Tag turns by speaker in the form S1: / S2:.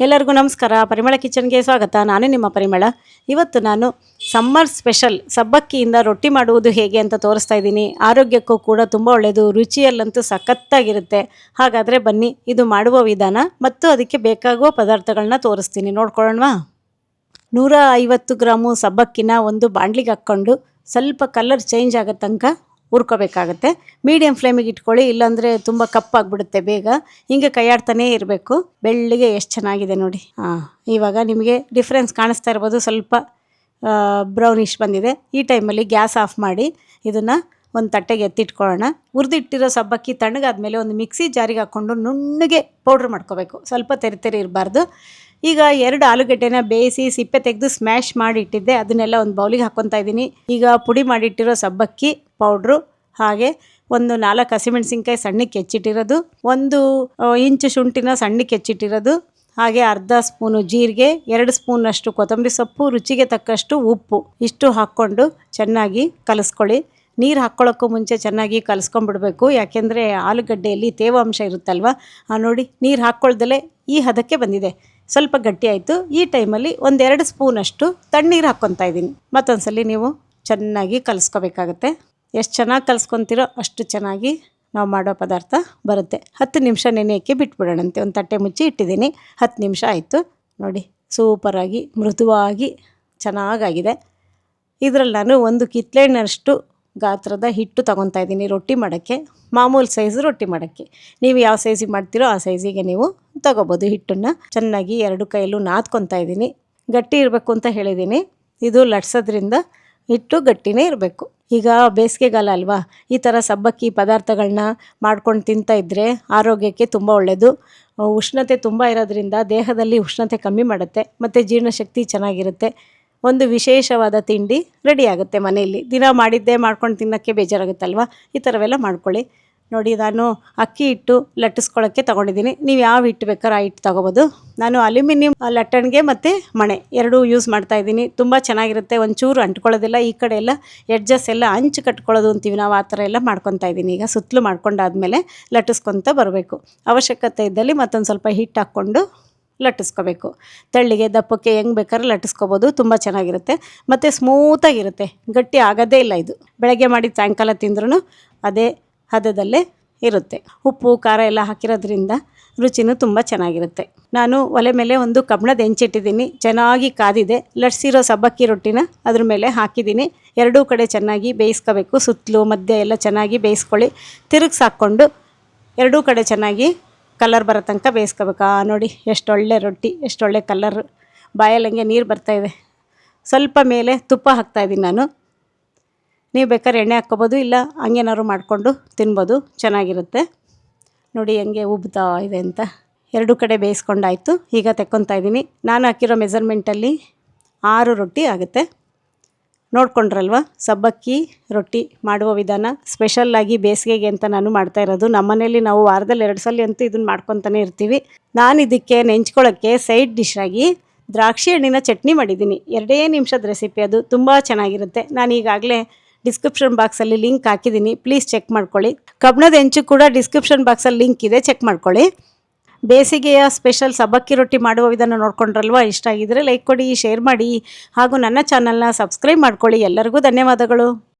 S1: ಎಲ್ಲರಿಗೂ ನಮಸ್ಕಾರ. ಪರಿಮಳ ಕಿಚನ್ಗೆ ಸ್ವಾಗತ. ನಾನೇ ನಿಮ್ಮ ಪರಿಮಳ. ಇವತ್ತು ನಾನು ಸಮ್ಮರ್ ಸ್ಪೆಷಲ್ ಸಬ್ಬಕ್ಕಿಯಿಂದ ರೊಟ್ಟಿ ಮಾಡುವುದು ಹೇಗೆ ಅಂತ ತೋರಿಸ್ತಾ ಇದ್ದೀನಿ. ಆರೋಗ್ಯಕ್ಕೂ ಕೂಡ ತುಂಬ ಒಳ್ಳೆಯದು. ರುಚಿಯಲ್ಲಂತೂ ಸಖತ್ತಾಗಿರುತ್ತೆ. ಹಾಗಾದರೆ ಬನ್ನಿ, ಇದು ಮಾಡುವ ವಿಧಾನ ಮತ್ತು ಅದಕ್ಕೆ ಬೇಕಾಗುವ ಪದಾರ್ಥಗಳನ್ನ ತೋರಿಸ್ತೀನಿ. ನೋಡ್ಕೊಳ್ಳೋಣವಾ? ನೂರ ಐವತ್ತು ಗ್ರಾಮು ಸಬ್ಬಕ್ಕಿನ ಒಂದು ಬಾಂಡ್ಲಿಗೆ ಹಾಕ್ಕೊಂಡು ಸ್ವಲ್ಪ ಕಲರ್ ಚೇಂಜ್ ಆಗೋ ತನಕ ಹುರ್ಕೋಬೇಕಾಗತ್ತೆ. ಮೀಡಿಯಮ್ ಫ್ಲೇಮಿಗೆ ಇಟ್ಕೊಳ್ಳಿ, ಇಲ್ಲಾಂದರೆ ತುಂಬ ಕಪ್ಪಾಗ್ಬಿಡುತ್ತೆ ಬೇಗ. ಹಿಂಗೆ ಕೈಯಾಡ್ತಾನೇ ಇರಬೇಕು. ಬೆಳ್ಳಿಗೆ ಎಷ್ಟು ಚೆನ್ನಾಗಿದೆ ನೋಡಿ. ಹಾಂ ಇವಾಗ ನಿಮಗೆ ಡಿಫ್ರೆನ್ಸ್ ಕಾಣಿಸ್ತಾ ಇರ್ಬೋದು. ಸ್ವಲ್ಪ ಬ್ರೌನಿಶ್ ಬಂದಿದೆ. ಈ ಟೈಮಲ್ಲಿ ಗ್ಯಾಸ್ ಆಫ್ ಮಾಡಿ ಇದನ್ನು ಒಂದು ತಟ್ಟೆಗೆ ಎತ್ತಿಟ್ಕೊಳ್ಳೋಣ. ಹುರಿದಿಟ್ಟಿರೋ ಸಬ್ಬಕ್ಕಿ ತಣ್ಣಗಾದ್ಮೇಲೆ ಒಂದು ಮಿಕ್ಸಿ ಜಾರಿಗೆ ಹಾಕ್ಕೊಂಡು ನುಣ್ಣಗೆ ಪೌಡ್ರ್ ಮಾಡ್ಕೋಬೇಕು. ಸ್ವಲ್ಪ ತೆರೆ ತೆರೆ ಇರಬಾರ್ದು. ಈಗ ಎರಡು ಆಲೂಗಡ್ಡೆನ ಬೇಯಿಸಿ ಸಿಪ್ಪೆ ತೆಗೆದು ಸ್ಮ್ಯಾಶ್ ಮಾಡಿ ಇಟ್ಟಿದ್ದೆ ಅದನ್ನೆಲ್ಲ ಒಂದು ಬೌಲಿಗೆ ಹಾಕ್ಕೊತಾ ಇದ್ದೀನಿ. ಈಗ ಪುಡಿ ಮಾಡಿಟ್ಟಿರೋ ಸಬ್ಬಕ್ಕಿ ಪೌಡ್ರು ಹಾಗೆ ಒಂದು ನಾಲ್ಕು ಹಸಿಮೆಣಸಿನ್ಕಾಯಿ ಸಣ್ಣಕ್ಕೆ ಹೆಚ್ಚಿಟ್ಟಿರೋದು ಒಂದು ಇಂಚು ಶುಂಠಿನ ಸಣ್ಣಕ್ಕೆ ಹೆಚ್ಚಿಟ್ಟಿರೋದು ಹಾಗೆ ಅರ್ಧ ಸ್ಪೂನು ಜೀರಿಗೆ, ಎರಡು ಸ್ಪೂನಷ್ಟು ಕೊತ್ತಂಬರಿ ಸೊಪ್ಪು, ರುಚಿಗೆ ತಕ್ಕಷ್ಟು ಉಪ್ಪು. ಇಷ್ಟು ಹಾಕ್ಕೊಂಡು ಚೆನ್ನಾಗಿ ಕಲಿಸ್ಕೊಳ್ಳಿ. ನೀರು ಹಾಕ್ಕೊಳ್ಳೋಕ್ಕೂ ಮುಂಚೆ ಚೆನ್ನಾಗಿ ಕಲಿಸ್ಕೊಂಡ್ಬಿಡ್ಬೇಕು. ಯಾಕೆಂದರೆ ಆಲೂಗಡ್ಡೆಯಲ್ಲಿ ತೇವಾಂಶ ಇರುತ್ತಲ್ವ? ನೋಡಿ, ನೀರು ಹಾಕ್ಕೊಳ್ದಲೇ ಈ ಹದಕ್ಕೆ ಬಂದಿದೆ. ಸ್ವಲ್ಪ ಗಟ್ಟಿ ಆಯಿತು. ಈ ಟೈಮಲ್ಲಿ ಒಂದೆರಡು ಸ್ಪೂನಷ್ಟು ತಣ್ಣೀರು ಹಾಕ್ಕೊತಾ ಇದ್ದೀನಿ. ಮತ್ತೊಂದ್ಸಲಿ ನೀವು ಚೆನ್ನಾಗಿ ಕಲಿಸ್ಕೋಬೇಕಾಗತ್ತೆ. ಎಷ್ಟು ಚೆನ್ನಾಗಿ ಕಲಿಸ್ಕೊತೀರೋ ಅಷ್ಟು ಚೆನ್ನಾಗಿ ನಾವು ಮಾಡೋ ಪದಾರ್ಥ ಬರುತ್ತೆ. ಹತ್ತು ನಿಮಿಷ ನೆನೆಯೋಕ್ಕೆ ಬಿಟ್ಬಿಡೋಣಂತೆ. ಒಂದು ತಟ್ಟೆ ಮುಚ್ಚಿ ಇಟ್ಟಿದ್ದೀನಿ. ಹತ್ತು ನಿಮಿಷ ಆಯಿತು. ನೋಡಿ, ಸೂಪರಾಗಿ ಮೃದುವಾಗಿ ಚೆನ್ನಾಗಾಗಿದೆ. ಇದರಲ್ಲಿ ನಾನು ಒಂದು ಕಿತ್ಳೆಣ್ಣಷ್ಟು ಗಾತ್ರದ ಹಿಟ್ಟು ತಗೊತಾ ಇದ್ದೀನಿ ರೊಟ್ಟಿ ಮಾಡೋಕ್ಕೆ, ಮಾಮೂಲು ಸೈಜ್ ರೊಟ್ಟಿ ಮಾಡೋಕ್ಕೆ. ನೀವು ಯಾವ ಸೈಜಿಗೆ ಮಾಡ್ತೀರೋ ಆ ಸೈಜಿಗೆ ನೀವು ತಗೋಬೋದು ಹಿಟ್ಟನ್ನು. ಚೆನ್ನಾಗಿ ಎರಡು ಕೈಯಲ್ಲೂ ನಾದ್ಕೊತಾ ಇದ್ದೀನಿ. ಗಟ್ಟಿ ಇರಬೇಕು ಅಂತ ಹೇಳಿದ್ದೀನಿ. ಇದು ಲಟ್ಸೋದ್ರಿಂದ ಹಿಟ್ಟು ಗಟ್ಟಿನೇ ಇರಬೇಕು. ಈಗ ಬೇಸಿಗೆಗಾಲ ಅಲ್ವಾ? ಈ ಥರ ಸಬ್ಬಕ್ಕಿ ಪದಾರ್ಥಗಳನ್ನ ಮಾಡ್ಕೊಂಡು ತಿಂತಾ ಇದ್ದರೆ ಆರೋಗ್ಯಕ್ಕೆ ತುಂಬ ಒಳ್ಳೆಯದು ಉಷ್ಣತೆ ತುಂಬ ಇರೋದ್ರಿಂದ ದೇಹದಲ್ಲಿ ಉಷ್ಣತೆ ಕಮ್ಮಿ ಮಾಡುತ್ತೆ. ಮತ್ತು ಜೀರ್ಣಶಕ್ತಿ ಚೆನ್ನಾಗಿರುತ್ತೆ. ಒಂದು ವಿಶೇಷವಾದ ತಿಂಡಿ ರೆಡಿ ಆಗುತ್ತೆ ಮನೆಯಲ್ಲಿ. ದಿನ ಮಾಡಿದ್ದೇ ಮಾಡ್ಕೊಂಡು ತಿನ್ನೋಕ್ಕೆ ಬೇಜಾರಾಗುತ್ತಲ್ವ? ಈ ಥರವೆಲ್ಲ ಮಾಡ್ಕೊಳ್ಳಿ. ನೋಡಿ, ನಾನು ಅಕ್ಕಿ ಹಿಟ್ಟು ಲಟ್ಟಿಸ್ಕೊಳ್ಳೋಕ್ಕೆ ತೊಗೊಂಡಿದ್ದೀನಿ. ನೀವು ಯಾವ ಹಿಟ್ಟು ಬೇಕಾರ ಆ ಹಿಟ್ಟು ತೊಗೋಬೋದು. ನಾನು ಅಲ್ಯೂಮಿನಿಯಂ ಲಟ್ಟಣಿಗೆ ಮತ್ತು ಮಣೆ ಎರಡೂ ಯೂಸ್ ಮಾಡ್ತಾ ಇದ್ದೀನಿ. ತುಂಬ ಚೆನ್ನಾಗಿರುತ್ತೆ. ಒಂಚೂರು ಅಂಟ್ಕೊಳ್ಳೋದಿಲ್ಲ. ಈ ಕಡೆ ಎಲ್ಲ ಎಡ್ಜಸ್ ಎಲ್ಲ ಹಂಚು ಕಟ್ಕೊಳ್ಳೋದು ಅಂತೀವಿ ನಾವು. ಆ ಥರ ಎಲ್ಲ ಮಾಡ್ಕೊತಾ ಇದ್ದೀನಿ. ಈಗ ಸುತ್ತಲೂ ಮಾಡ್ಕೊಂಡಾದ್ಮೇಲೆ ಲಟ್ಟಿಸ್ಕೊತ ಬರಬೇಕು. ಅವಶ್ಯಕತೆ ಇದ್ದಲ್ಲಿ ಮತ್ತೊಂದು ಸ್ವಲ್ಪ ಹಿಟ್ಟು ಹಾಕ್ಕೊಂಡು ಲಟ್ಟಿಸ್ಕೋಬೇಕು. ತಳ್ಳಿಗೆ ದಪ್ಪಕ್ಕೆ ಹೆಂಗೆ ಬೇಕಾದ್ರೆ ಲಟ್ಟಿಸ್ಕೋಬೋದು, ತುಂಬ ಚೆನ್ನಾಗಿರುತ್ತೆ. ಮತ್ತು ಸ್ಮೂತಾಗಿರುತ್ತೆ, ಗಟ್ಟಿ ಆಗೋದೇ ಇಲ್ಲ ಇದು. ಬೆಳಗ್ಗೆ ಮಾಡಿ ಸಾಯಂಕಾಲ ತಿಂದ್ರೂ ಅದೇ ಹದದಲ್ಲೇ ಇರುತ್ತೆ. ಉಪ್ಪು, ಖಾರ ಎಲ್ಲ ಹಾಕಿರೋದ್ರಿಂದ ರುಚಿನೂ ತುಂಬ ಚೆನ್ನಾಗಿರುತ್ತೆ. ನಾನು ಒಲೆ ಮೇಲೆ ಒಂದು ಕಬ್ಬಣದ ಹೆಂಚಿಟ್ಟಿದ್ದೀನಿ. ಚೆನ್ನಾಗಿ ಕಾದಿದೆ. ಲಟ್ಸಿರೋ ಸಬ್ಬಕ್ಕಿ ರೊಟ್ಟಿನ ಅದ್ರ ಮೇಲೆ ಹಾಕಿದ್ದೀನಿ. ಎರಡೂ ಕಡೆ ಚೆನ್ನಾಗಿ ಬೇಯಿಸ್ಕೋಬೇಕು. ಸುತ್ತಲೂ ಮಧ್ಯೆ ಎಲ್ಲ ಚೆನ್ನಾಗಿ ಬೇಯಿಸ್ಕೊಳ್ಳಿ. ತಿರುಗಿಸಾಕ್ಕೊಂಡು ಎರಡೂ ಕಡೆ ಚೆನ್ನಾಗಿ ಕಲರ್ ಬರೋ ತನಕ ಬೇಯಿಸ್ಕೋಬೇಕು. ನೋಡಿ ಎಷ್ಟೊಳ್ಳೆ ರೊಟ್ಟಿ ಎಷ್ಟೊಳ್ಳೆ ಕಲರ್ ಬಾಯಲ್ಲಿ ಹಂಗೆ ನೀರು ಬರ್ತಾಯಿದೆ ಸ್ವಲ್ಪ ಮೇಲೆ ತುಪ್ಪ ಹಾಕ್ತಾಯಿದ್ದೀನಿ ನಾನು. ನೀವು ಬೇಕಾದ್ರೆ ಎಣ್ಣೆ ಹಾಕ್ಕೋಬೋದು, ಇಲ್ಲ ಹಂಗೇನಾದ್ರು ಮಾಡಿಕೊಂಡು ತಿನ್ಬೋದು, ಚೆನ್ನಾಗಿರುತ್ತೆ. ನೋಡಿ, ಹೆಂಗೆ ಉಬ್ತಾ ಇದೆ ಅಂತ. ಎರಡು ಕಡೆ ಬೇಯಿಸ್ಕೊಂಡಾಯಿತು. ಈಗ ತೆಕ್ಕೊತಾ ಇದ್ದೀನಿ ನಾನು ಹಾಕಿರೋ ಮೆಸರ್ಮೆಂಟಲ್ಲಿ ಆರು ರೊಟ್ಟಿ ಆಗುತ್ತೆ. ನೋಡ್ಕೊಂಡ್ರಲ್ವ? ಸಬ್ಬಕ್ಕಿ, ರೊಟ್ಟಿ ಮಾಡುವ ವಿಧಾನ. ಸ್ಪೆಷಲ್ಲಾಗಿ ಬೇಸಿಗೆಗೆ ಅಂತ ನಾನು ಮಾಡ್ತಾ ಇರೋದು. ನಮ್ಮನೇಲಿ ನಾವು ವಾರದಲ್ಲಿ ಎರಡು ಸಲ ಅಂತೂ ಇದನ್ನು ಮಾಡ್ಕೊತಾನೆ ಇರ್ತೀವಿ. ನಾನು ಇದಕ್ಕೆ ನೆಂಚ್ಕೊಳ್ಳೋಕ್ಕೆ ಸೈಡ್ ಡಿಶ್ ಆಗಿ ದ್ರಾಕ್ಷಿ ಹಣ್ಣಿನ ಚಟ್ನಿ ಮಾಡಿದ್ದೀನಿ. ಎರಡೇ ನಿಮಿಷದ ರೆಸಿಪಿ ಅದು. ತುಂಬ ಚೆನ್ನಾಗಿರುತ್ತೆ. ನಾನು ಈಗಾಗಲೇ ಡಿಸ್ಕ್ರಿಪ್ಷನ್ ಬಾಕ್ಸಲ್ಲಿ ಲಿಂಕ್ ಹಾಕಿದ್ದೀನಿ. ಪ್ಲೀಸ್ ಚೆಕ್ ಮಾಡ್ಕೊಳ್ಳಿ. ಕಬ್ಬಣದ ಹೆಂಚು ಕೂಡ ಡಿಸ್ಕ್ರಿಪ್ಷನ್ ಬಾಕ್ಸಲ್ಲಿ ಲಿಂಕ್ ಇದೆ. ಚೆಕ್ ಮಾಡ್ಕೊಳ್ಳಿ. ಬೇಸಿಗೆಯ ಸ್ಪೆಷಲ್ ಸಬ್ಬಕ್ಕಿ ರೊಟ್ಟಿ ಮಾಡುವ ವಿಧಾನ ನೋಡ್ಕೊಂಡ್ರಲ್ವಾ? ಇಷ್ಟ ಆಗಿದ್ರೆ ಲೈಕ್ ಕೊಡಿ ಶೇರ್ ಮಾಡಿ ಹಾಗೂ ನನ್ನ ಚಾನಲ್ನ ಸಬ್ಸ್ಕ್ರೈಬ್ ಮಾಡ್ಕೊಳ್ಳಿ. ಎಲ್ಲರಿಗೂ ಧನ್ಯವಾದಗಳು.